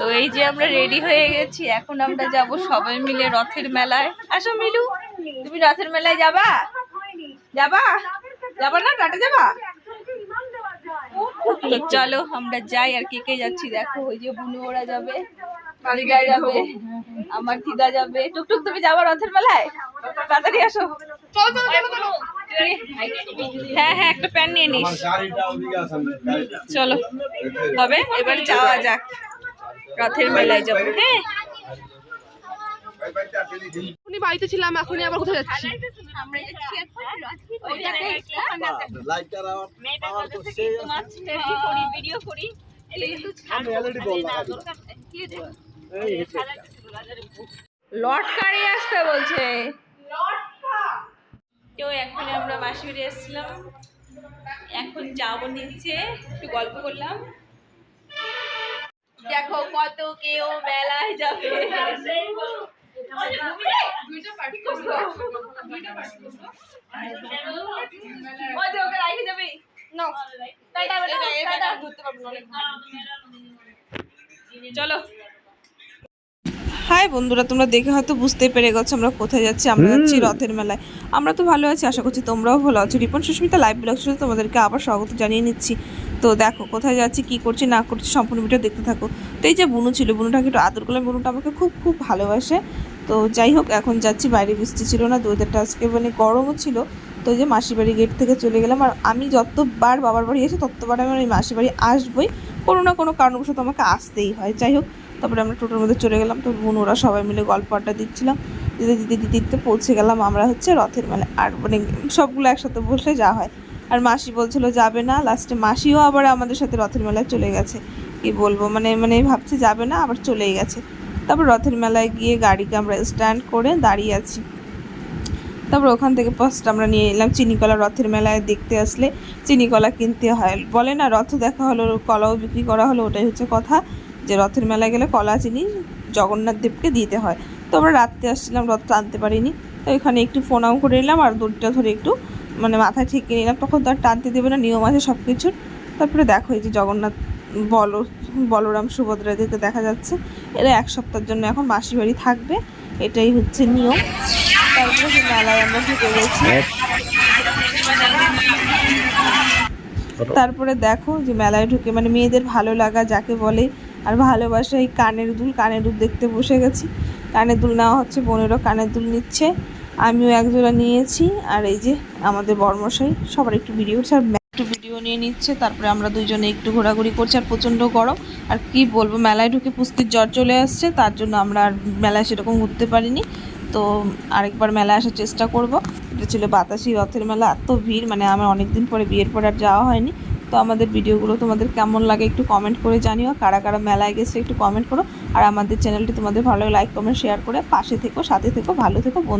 তো এই যে আমরা রেডি হয়ে গেছি এখন আমরা যাব সবাই মিলে রথের মেলায়। আসো মিলু তুমি রথের মেলায় যাবা? যাবা? যাবা না কাটা যাবা? তো চলো আমরা যাই আর কে কে যাচ্ছি দেখো ওই যে বুনু ওরা যাবে দিদা যাবে আমার দিদা যাবে। টুকটুক তুমি যাবা রথের মেলায়? তাড়াতাড়ি আসো। হ্যাঁ হ্যাঁ একটা প্যান নিয়ে নিস। চলো তবে এবার যাওয়া যাক। রথের মেলায় যাব হ্যাঁ? এখনই বাড়িতে ছিলাম এখনই আবার কোথায় যাচ্ছি? আমরা যাচ্ছি এখন ওই যাতে করি ভিডিও করি। লট কারে আসতে বলছে। তো এখন আমরা মাসি বাড়ি এসেছিলাম। এখন যাব নিচে একটু গল্প করলাম। দেখো কত কেউ মেলায় যাবে। চলো। হাই বন্ধুরা তোমরা দেখে হয়তো বুঝতে পেরে গেছো আমরা কোথায় যাচ্ছি আমরা যাচ্ছি রথের মেলায়। আমরা তো ভালো আছি আশা করছি তোমরাও ভালো আছো। রিপন সুস্মিতা লাইভ ব্লগ শুধু তোমাদেরকে আবার স্বাগত জানিয়ে নিচ্ছি। তো দেখো, কোথায় যাচ্ছি, কি করছি, না করছি, সম্পূর্ণ ভিডিও দেখতে থাকো। তো এই যে বুনু ছিল, বুনুটাকে একটু আদর করলাম। বুনুটা আমাকে খুব খুব ভালোবাসে। তো যাই হোক, এখন যাচ্ছি, বাইরে বৃষ্টি ছিল না ওদেরটা আজকে মানে গরমও ছিল। তো যে মাসির বাড়ি গেট থেকে চলে গেলাম। আর আমি যতবার বাবার বাড়ি এসে, ততবার আমি ওই মাসির বাড়ি আসবই। কোনো না কোনো কারণবশত আমাকে আসতেই হয়। যাই হোক, তারপরে আমরা টোটোর মধ্যে চলে গেলাম। তো বোন, ওরা সবাই মিলে গল্প আড্ডা দিচ্ছিলাম। দিতে দিতে দিতে দিতে পৌঁছে গেলাম আমরা হচ্ছে রথের মেলা আর মানে সবগুলো একসাথে বসে যা হয়। আর মাসি বলছিল, যাবে না লাস্টে মাসিও আবার আমাদের সাথে রথের মেলায় চলে গেছে। কি বলব মানে মানে ভাবছি যাবে না, আবার চলেই গেছে। তারপর রথের মেলায় গিয়ে গাড়িকে আমরা স্ট্যান্ড করে দাঁড়িয়ে আছি। তারপর ওখান থেকে ফার্স্ট আমরা নিয়ে এলাম চিনিকলা রথের মেলায় দেখতে আসলে। চিনিকলা কিনতে হয়, বলে না, রথ দেখা হলো, কলাও বিক্রি করা হলো, ওটাই হচ্ছে কথা। যে রথের মেলায় গেলে কলা, চিনি জগন্নাথ দেবকে দিতে হয়। তো আমরা রাত্রে আসছিলাম, রথ টানতে পারিনি। তো এখানে একটু ফোনাও করে নিলাম, আর দড়িটা ধরে একটু মানে মাথায় ঠেকিয়ে নিলাম তখন তো আর টানতে দেবে না নিয়ম আছে সব কিছুর তারপরে দেখো এই যে জগন্নাথ বল বলরাম সুভদ্রা এদেরকে দেখা যাচ্ছে। এরা এক সপ্তাহের জন্য এখন মাসি বাড়ি থাকবে এটাই হচ্ছে নিয়ম। তারপরে মেলায় আমরা ঢুকে গেছি। তারপরে দেখো যে মেলায় ঢুকে মানে মেয়েদের ভালো লাগা যাকে বলে আর ভালোবাসা এই কানের দুল। কানের দুল দেখতে বসে গেছি। কানের দুল নেওয়া হচ্ছে বোনেরও কানের দুল নিচ্ছে। আমিও একজোড়া নিয়েছি, আর এই যে আমাদের বর্মশাই, সবার একটু ভিডিও আর একটু ভিডিও নিয়ে নিচ্ছে, তারপরে আমরা দুজনে একটু ঘোরাঘুরি করছি, আর প্রচণ্ড গরম। আর কি বলব, মেলায় ঢুকে পুস্তির জ্বর চলে আসছে, তার জন্য আমরা আর মেলায় সেরকম ঘুরতে পারিনি। তো আরেকবার মেলায় আসার চেষ্টা করব। এটা ছিল বাতাসি রথের মেলা, এত ভিড় মানে আমার অনেক দিন পরে বিয়ের পর আর যাওয়া হয়নি। তো আমাদের ভিডিওগুলো তোমাদের কেমন লাগে একটু কমেন্ট করে জানিও, কারা কারা মেলায় গেছে একটু কমেন্ট করো। আর আমাদের চ্যানেলটি তোমাদের ভালো লাইক কমেন্ট শেয়ার করে পাশে থেকো, সাথে থেকো, ভালো থেকো, বন্ধু